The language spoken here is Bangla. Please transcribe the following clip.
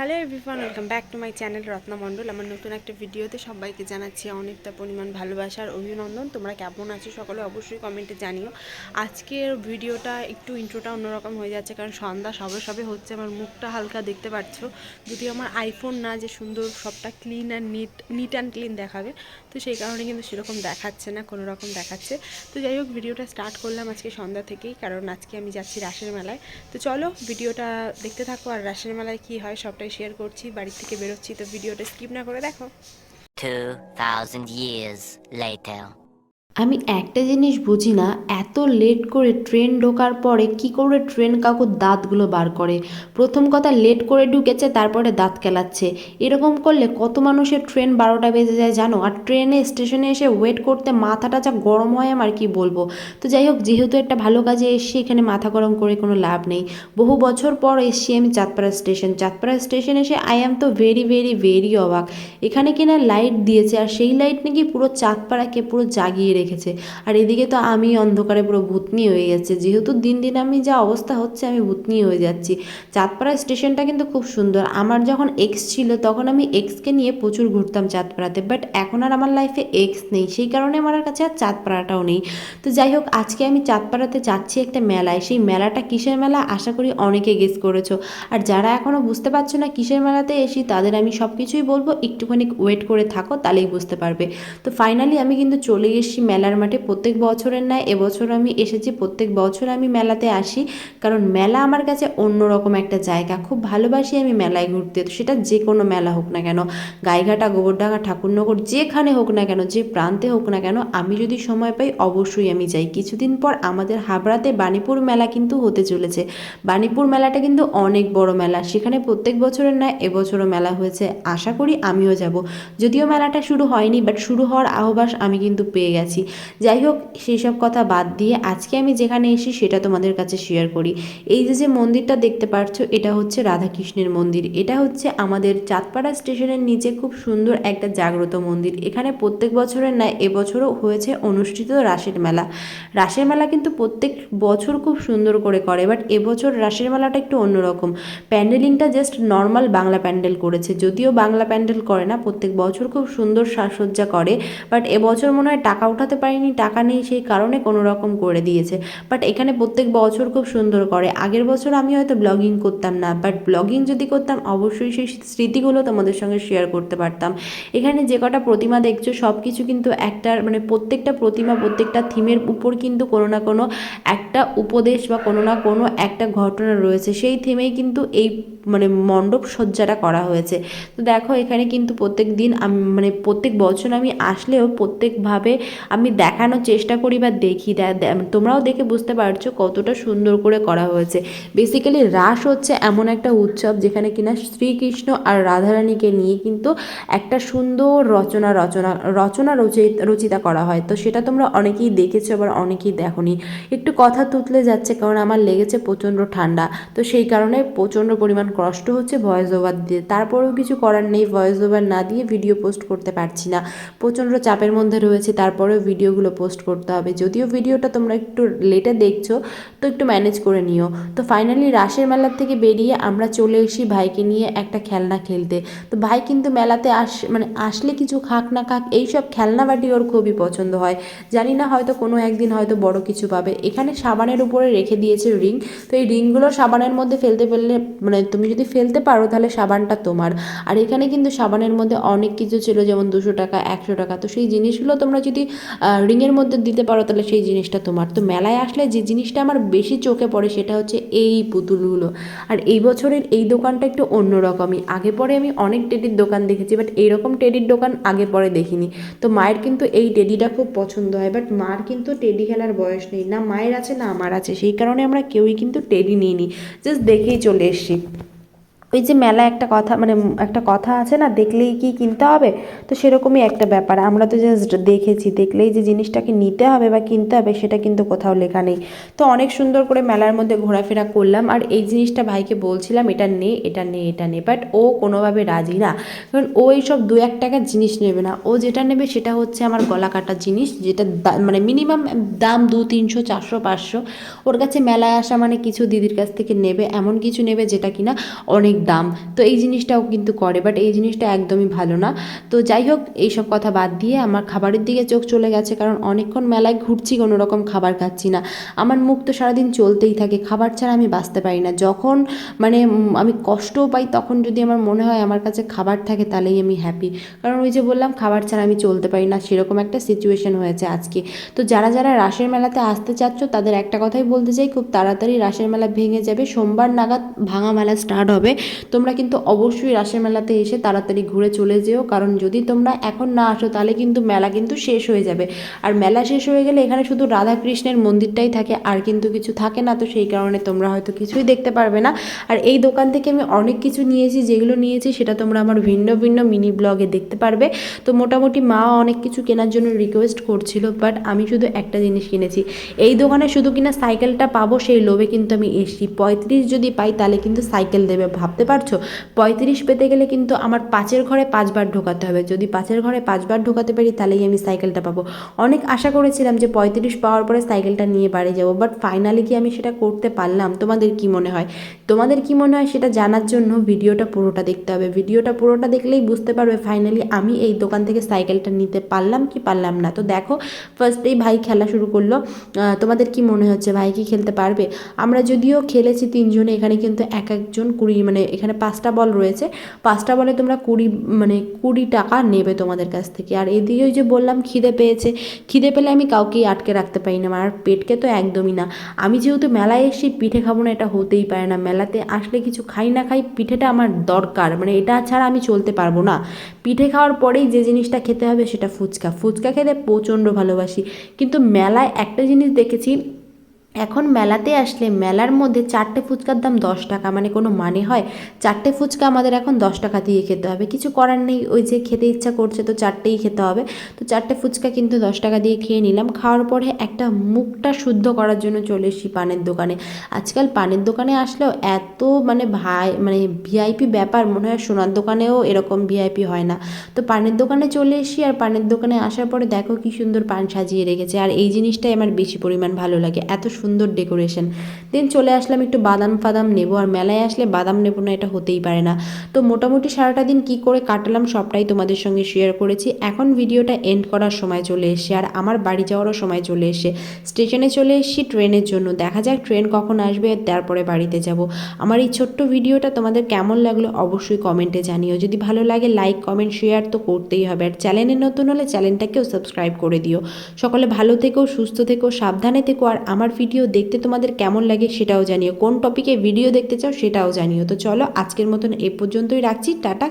Hello everyone welcome back to my channel Ratna Mondal আমার নতুন একটা ভিডিওতে সবাইকে জানাচ্ছি অনেকটা পরিমাণ ভালোবাসার অভিনন্দন। তোমরা কেমন আছো সকলে অবশ্যই কমেন্টে জানিও। আজকের ভিডিওটা একটু ইন্ট্রোটা অন্যরকম হয়ে যাচ্ছে কারণ সন্ধ্যা সবে সবে হচ্ছে আমার মুখটা হালকা দেখতে পাচ্ছ যদিও আমার আইফোন না যে সুন্দর সবটা clean and neat neat and clean দেখাবে তো সেই কারণে কিন্তু সেরকম দেখাচ্ছে না কোনো রকম দেখাচ্ছে। তো যাই হোক ভিডিওটা স্টার্ট করলাম আজকে সন্ধ্যা থেকেই কারণ আজকে আমি যাচ্ছি রাসের মেলায়। তো চলো ভিডিওটা দেখতে থাকো আর রাসের মেলায় কী হয় সবটাই শেয়ার করছি বাড়ি থেকে বেরোচ্ছি তো ভিডিওটা স্কিপ না করে দেখো 2,000 years later. আমি একটা জিনিস বুঝি না, এত লেট করে ট্রেন ঢোকার পরে কি করে ট্রেন কাকু দাঁতগুলো বার করে? প্রথম কথা লেট করে ঢুকেছে, তারপরে দাঁত কেলাচ্ছে। এরকম করলে কত মানুষের ট্রেন বারোটা বেজে যায় জানো? আর ট্রেনে স্টেশনে এসে ওয়েট করতে মাথাটা যা গরম হয় আমার কি বলব? তো যাই হোক, যেহেতু একটা ভালো কাজে এসছি, এখানে মাথা গরম করে কোনো লাভ নেই। বহু বছর পর এসছি আমি চাঁদপাড়া স্টেশন চাঁদপাড়া স্টেশন এসে আই অ্যাম তো ভেরি ভেরি ভেরি অবাক। এখানে কিনা লাইট দিয়েছে, আর সেই লাইট নাকি পুরো চাঁদপাড়াকে পুরো জাগিয়ে রেখেছে। আর এদিকে তো আমি অন্ধকারে পুরো ভূতনি হয়ে যাচ্ছে যেহেতু দিন দিন আমি যা অবস্থা হচ্ছে, আমি ভূতনি হয়ে যাচ্ছি। চাঁদপাড়া স্টেশনটা কিন্তু খুব সুন্দর। আমার যখন এক্স ছিল, তখন আমি এক্সকে নিয়ে প্রচুর ঘুরতাম চাঁদপাড়াতে। বাট এখন আর আমার লাইফে এক্স নেই। সেই কারণে আমার কাছে আর চাঁদপাড়াটাও নেই। তো যাই হোক, আজকে আমি চাঁদপাড়াতে যাচ্ছি একটা মেলায়। সেই মেলাটা কিসের মেলা? আশা করি অনেকে গেস করেছ। আর যারা এখনও বুঝতে পারছ না কিসের মেলাতে এসি, তাদের আমি সব কিছুই বলব। একটুখানি ওয়েট করে থাকো, তাহলেই বুঝতে পারবে। তো ফাইনালি আমি কিন্তু চলে এসেছি মেলার মাঠে প্রত্যেক বছরের ন্যায়, এবছর আমি এসেছি, প্রত্যেক বছর আমি মেলাতে আসি। কারণ মেলা আমার কাছে অন্যরকম একটা জায়গা। খুব ভালোবাসি আমি মেলায় ঘুরতে। তো সেটা যে কোনো মেলা হোক না কেন, গাইঘাটা, গোবরডাঙ্গা, ঠাকুরনগর, যেখানে হোক না কেন, যে প্রান্তে হোক না কেন, আমি যদি সময় পাই অবশ্যই আমি যাই। কিছুদিন পর আমাদের হাবড়াতে বাণীপুর মেলা কিন্তু হতে চলেছে। বাণীপুর মেলাটা কিন্তু অনেক বড় মেলা। সেখানে প্রত্যেক বছরের নয় এবছরও মেলা হয়েছে। আশা করি আমিও যাব। যদিও মেলাটা শুরু হয়নি বাট শুরু হওয়ার আহ্বাস আমি কিন্তু পেয়ে গেছি। যাই হোক, সেই সব কথা বাদ দিয়ে আজকে আমি যেখানে এসি সেটা তোমাদের কাছে শেয়ার করি। এই যে যে মন্দিরটা দেখতে পাচ্ছো এটা হচ্ছে রাধাকৃষ্ণের মন্দির। এটা হচ্ছে আমাদের চাঁদপাড়া স্টেশনের নিচে খুব সুন্দর একটা জাগ্রত মন্দির। এখানে প্রত্যেক বছরের ন্যায় এবছরও হয়েছে অনুষ্ঠিত রাসের মেলা। রাসের মেলা কিন্তু প্রত্যেক বছর খুব সুন্দর করে করে বাট এবছর রাসের মেলাটা একটু অন্যরকম। প্যান্ডেলিংটা জাস্ট নর্মাল বাংলা প্যান্ডেল করেছে, যদিও বাংলা প্যান্ডেল করে না, প্রত্যেক বছর খুব সুন্দর সাজসজ্জা করে বাট এবছর মনে হয় টাকা উঠাতে পারিনি, টাকা নেই সেই কারণে কোনো রকম করে দিয়েছে। বাট এখানে প্রত্যেক বছর খুব সুন্দর করে। আগের বছর আমি হয়তো ব্লগিং করতাম না বাট ব্লগিং যদি করতাম, অবশ্যই সেই স্মৃতিগুলো তোমাদের সঙ্গে শেয়ার করতে পারতাম। এখানে যে কটা প্রতিমা দেখছ সব কিছু কিন্তু একটার মানে প্রত্যেকটা প্রতিমা, প্রত্যেকটা থিমের উপর কিন্তু কোনো না কোনো একটা উপদেশ বা কোনো না কোনো একটা ঘটনা রয়েছে। সেই থিমেই কিন্তু এই মানে মণ্ডপ সজ্জাটা করা হয়েছে। তো দেখো, এখানে কিন্তু প্রত্যেক দিন মানে প্রত্যেক বছর আমি আসলেও প্রত্যেকভাবে আমি দেখানোর চেষ্টা করি বা দেখি। তোমরাও দেখে বুঝতে পারছ কতটা সুন্দর করে করা হয়েছে। বেসিক্যালি রাস হচ্ছে এমন একটা উৎসব যেখানে কিনা শ্রীকৃষ্ণ আর রাধারানীকে নিয়ে কিন্তু একটা সুন্দর রচনা রচনা রচনা রচিতা করা হয়। তো সেটা তোমরা অনেকেই দেখেছ আবার অনেকেই দেখোনি। একটু কথা তুতলে যাচ্ছে কারণ আমার লেগেছে প্রচণ্ড ঠান্ডা। তো সেই কারণে প্রচণ্ড পরিমাণ কষ্ট হচ্ছে ভয়েস ওভার দিয়ে। তারপরেও কিছু করার নেই ভয়েস ওভার না দিয়ে ভিডিও পোস্ট করতে পারছি না। প্রচণ্ড চাপের মধ্যে রয়েছে, তারপরেও ভিডিওগুলো পোস্ট করতে হবে। যদিও ভিডিওটা তোমরা একটু লেটে দেখছ, তো একটু ম্যানেজ করে নিও। তো ফাইনালি রাসের মেলার থেকে বেরিয়ে আমরা চলে এসি ভাইকে নিয়ে একটা খেলনা খেলতে। তো ভাই কিন্তু মেলাতে আস মানে আসলে কিছু খাক না খাক, এইসব খেলনা বাটি ওর খুবই পছন্দ হয়। জানি না হয়তো কোনো একদিন হয়তো বড় কিছু পাবে। এখানে সাবানের উপরে রেখে দিয়েছে রিং। তো এই রিংগুলো সাবানের মধ্যে ফেলতে ফেললে মানে তুমি যদি ফেলতে পারো, তাহলে সাবানটা তোমার। আর এখানে কিন্তু সাবানের মধ্যে অনেক কিছু ছিল, যেমন দুশো টাকা, একশো টাকা। তো সেই জিনিসগুলো তোমরা যদি রিংয়ের মধ্যে দিতে পারো, তাহলে সেই জিনিসটা তোমার। তো মেলায় আসলে যে জিনিসটা আমার বেশি চোখে পড়ে, সেটা হচ্ছে এই পুতুলগুলো। আর এই বছরের এই দোকানটা একটু অন্যরকমই। আগে পরে আমি অনেক টেডির দোকান দেখেছি, বাট এইরকম টেডির দোকান আগে পরে দেখিনি। তো মায়ের কিন্তু এই টেডিটা খুব পছন্দ হয়, বাট মার কিন্তু টেডি খেলার বয়স নেই। না মায়ের আছে, না আমার আছে। সেই কারণে আমরা কেউই কিন্তু টেডি নিইনি। জাস্ট দেখেই চলে এসছি। ওই যে মেলা একটা কথা মানে একটা কথা আছে না, দেখলেই কি কিনতে হবে? তো সেরকমই একটা ব্যাপার। আমরা তো জাস্ট দেখেছি, দেখলেই যে জিনিসটাকে নিতে হবে বা কিনতে হবে, সেটা কিন্তু কোথাও লেখা নেই। তো অনেক সুন্দর করে মেলার মধ্যে ঘোরাফেরা করলাম। আর এই জিনিসটা ভাইকে বলছিলাম, এটা নে এটা নে এটা নে। বাট ও কোনোভাবে রাজি না। কারণ ও এইসব দু এক টাকার জিনিস নেবে না। ও যেটা নেবে সেটা হচ্ছে আমার গলা কাটা জিনিস, যেটা মানে মিনিমাম দাম দু তিনশো, চারশো, পাঁচশো। ওর কাছে মেলায় আসা মানে কিছু দিদির কাছ থেকে নেবে, এমন কিছু নেবে যেটা কিনা অনেক দাম। তো এই জিনিসটাও কিন্তু করে বাট এই জিনিসটা একদমই ভালো না। তো যাই হোক, এইসব কথা বাদ দিয়ে আমার খাবারের দিকে চোখ চলে গেছে, কারণ অনেকক্ষণ মেলায় ঘুরছি কোনো রকম খাবার খাচ্ছি না। আমার মুখ তো সারাদিন চলতেই থাকে, খাবার ছাড়া আমি বাঁচতে পারি না। যখন মানে আমি কষ্টও পাই, তখন যদি আমার মনে হয় আমার কাছে খাবার থাকে, তাহলেই আমি হ্যাপি কারণ ওই যে বললাম, খাবার ছাড়া আমি চলতে পারি না, সেরকম একটা সিচুয়েশন হয়েছে আজকে। তো যারা যারা রাসের মেলাতে আসতে চাচ্ছ, তাদের একটা কথাই বলতে চাই, খুব তাড়াতাড়ি রাসের মেলা ভেঙে যাবে। সোমবার নাগাদ ভাঙা মেলা স্টার্ট হবে। তোমরা কিন্তু অবশ্যই রাসের মেলাতে এসে তাড়াতাড়ি ঘুরে চলে যেও। কারণ যদি তোমরা এখন না আসো, তাহলে কিন্তু মেলা কিন্তু শেষ হয়ে যাবে। আর মেলা শেষ হয়ে গেলে এখানে শুধু রাধাকৃষ্ণের মন্দিরটাই থাকে, আর কিন্তু কিছু থাকে না। তো সেই কারণে তোমরা হয়তো কিছুই দেখতে পারবে না। আর এই দোকান থেকে আমি অনেক কিছু নিয়েছি, যেগুলো নিয়েছি সেটা তোমরা আমার ভিন্ন ভিন্ন মিনি ব্লগে দেখতে পারবে। তো মোটামুটি মা অনেক কিছু কেনার জন্য রিকোয়েস্ট করছিল বাট আমি শুধু একটা জিনিস কিনেছি। এই দোকানে শুধু কিনা সাইকেলটা পাবো, সেই লোভে কিন্তু আমি এসছি। পঁয়ত্রিশ যদি পাই, তাহলে কিন্তু সাইকেল দেবে ভাবতে পারছ? পঁয়ত্রিশ পেতে গেলে কিন্তু আমার পাঁচের ঘরে পাঁচবার ঢোকাতে হবে। যদি পাঁচের ঘরে পাঁচবার ঢোকাতে পারি, তাহলেই আমি সাইকেলটা পাবো। অনেক আশা করেছিলাম যে পঁয়ত্রিশ পাওয়ার পরে সাইকেলটা নিয়ে বাড়ি যাব বাট ফাইনালি কি আমি সেটা করতে পারলাম? তোমাদের কি মনে হয়? তোমাদের কি মনে হয় সেটা জানার জন্য ভিডিওটা পুরোটা দেখতে হবে। ভিডিওটা পুরোটা দেখলেই বুঝতে পারবে ফাইনালি আমি এই দোকান থেকে সাইকেলটা নিতে পারলাম কি পারলাম না। তো দেখো ফার্স্টেই ভাই খেলা শুরু করল। তোমাদের কি মনে হচ্ছে? ভাই কি খেলতে পারবে? আমরা যদিও খেলেছি তিনজনে, এখানে কিন্তু এক একজন কুড়ি মানে এখানে পাঁচটা বল রয়েছে। পাঁচটা বলে তোমরা কুড়ি মানে কুড়ি টাকা নেবে তোমাদের কাছ থেকে। আর এদিকে ওই যে বললাম, খিদে পেয়েছে। খিদে পেলে আমি কাউকেই আটকে রাখতে পারি না। আর পেটকে তো একদমই না। আমি যেহেতু মেলায় এসে পিঠে খাব না, এটা হতেই পারে না। মেলাতে আসলে কিছু খাই না খাই পিঠেটা আমার দরকার। মানে এটা ছাড়া আমি চলতে পারব না। পিঠে খাওয়ার পরেই যে জিনিসটা খেতে হবে সেটা ফুচকা। ফুচকা খেতে প্রচণ্ড ভালোবাসি। কিন্তু মেলায় একটা জিনিস দেখেছি এখন মেলাতে আসলে মেলার মধ্যে চারটে ফুচকার দাম দশ টাকা মানে কোনো মানে হয়? চারটে ফুচকা আমাদের এখন দশ টাকা দিয়ে খেতে হবে। কিছু করার নেই, ওই যে খেতে ইচ্ছা করছে তো চারটেই খেতে হবে। তো চারটে ফুচকা কিন্তু দশ টাকা দিয়ে খেয়ে নিলাম। খাওয়ার পরে একটা মুখটা শুদ্ধ করার জন্য চলে এসেছি পানের দোকানে। আজকাল পানের দোকানে আসলেও এত মানে ভাই মানে ভিআইপি ব্যাপার, মনে হয় সোনার দোকানেও এরকম ভিআইপি হয় না। তো পানের দোকানে চলে এসেছি আর পানের দোকানে আসার পরে দেখো কি সুন্দর পান সাজিয়ে রেখেছে। আর এই জিনিসটাই আমার বেশি পরিমাণ ভালো লাগে। এত সুন্দর ডেকোরেশন। দেন চলে আসলাম একটু বাদাম ফাদাম নেব, আর মেলায় আসলে বাদাম নেব না, এটা হতেই পারে না। তো মোটামুটি সারাটা দিন কি করে কাটালাম সবটাই তোমাদের সঙ্গে শেয়ার করেছি। এখন ভিডিওটা এন্ড করার সময় চলে এসে আর আমার বাড়ি যাওয়ারও সময় চলে এসে স্টেশনে চলে এসেছি ট্রেনের জন্য, দেখা যাক ট্রেন কখন আসবে, তারপরে বাড়িতে যাব। আমার এই ছোট্ট ভিডিওটা তোমাদের কেমন লাগল অবশ্যই কমেন্টে জানিও। যদি ভালো লাগে লাইক কমেন্ট শেয়ার তো করতেই হবে। আর চ্যানেলে নতুন হলে চ্যানেলটাকেও সাবস্ক্রাইব করে দিও। সকলে ভালো থেকো, সুস্থ থেকো, সাবধানে থেকো, আর আমার ভিডিও দেখতে তোমাদের কেমন লাগে সেটাও জানিও। কোন টপিকে ভিডিও দেখতে চাও সেটাও জানিও। তো চলো আজকের মতন এ পর্যন্তই রাখছি। টাটা